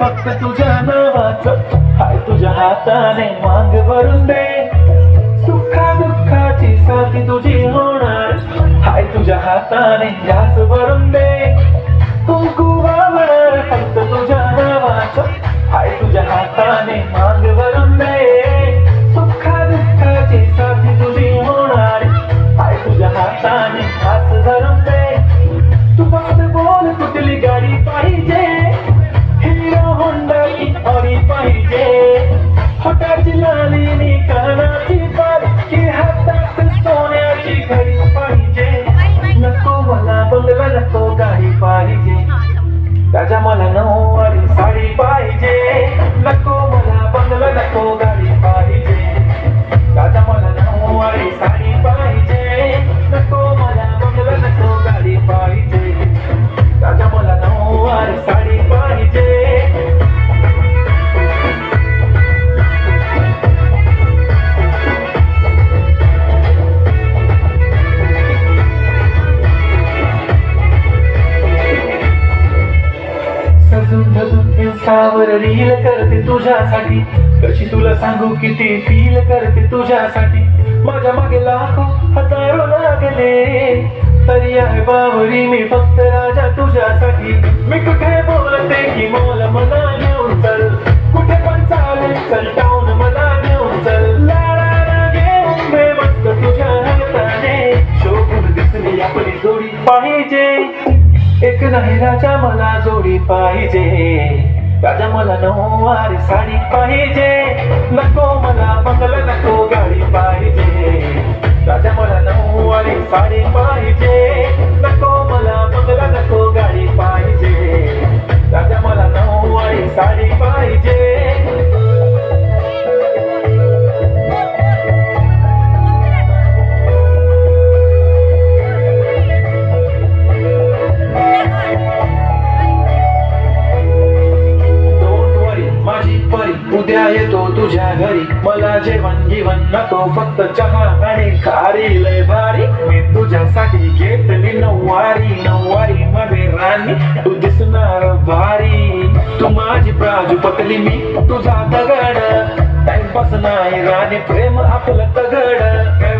फक्त तुझ्या नावाचं. हाय तुझ्या हाताने मांग भरून दे. सुखा दुःखाची साथी तुझी होणार. हाय तुझ्या हाताने यास भरून दे. तू वावणार फक्त तुझ्या नावाचं. हाय तुझ्या हाताने मांग भरून दे. सुखा दुःखाची साथी तुझी होणार. हाय तुझ्या हाताने जास भरून दे. पाहिजे. होटाची लालीनी कानाची पाहिजे. इंस्टावर रील करते तुझ्यासाठी. कशी तुला सांगू किती फील करते तुझ्यासाठी. माझ्या मागे लाखो हजारो लागले. तरी आहे बावरी मी फक्त राजा तुझ्यासाठी. मी कुठे बोलते की मोल मला घेऊन चल. कुठे पण चालेल चल टाऊन मला घेऊन चल. लाडाला घेऊन दे मस्त तुझ्या हाताने. शोभून दिसली आपली जोडी पाहिजे. एक नाही राजा मला जोडी पाहिजे. राजा मला नऊवारी साडी पाहिजे. नको मला बंगला नको गाडी पाहिजे. राजा मला नऊवारी साडी पाहिजे. उद्या येतो तुझ्या घरी. मला जेवण जीवन नको फक्त चहा आणि खारी. लय भारी. मी तुझ्यासाठी घेतली नऊवारी. नऊवारी मध्ये राणी तू दिसणार भारी. तू माझी प्राजू पकली मी तुझा दगड. टाइमपास नाही राणी प्रेम आपलं तगड.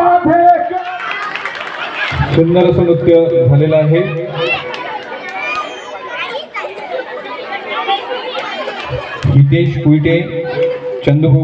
सुंदर असं नृत्य झालेलं आहे. हितेश कुईटे चंदू भोर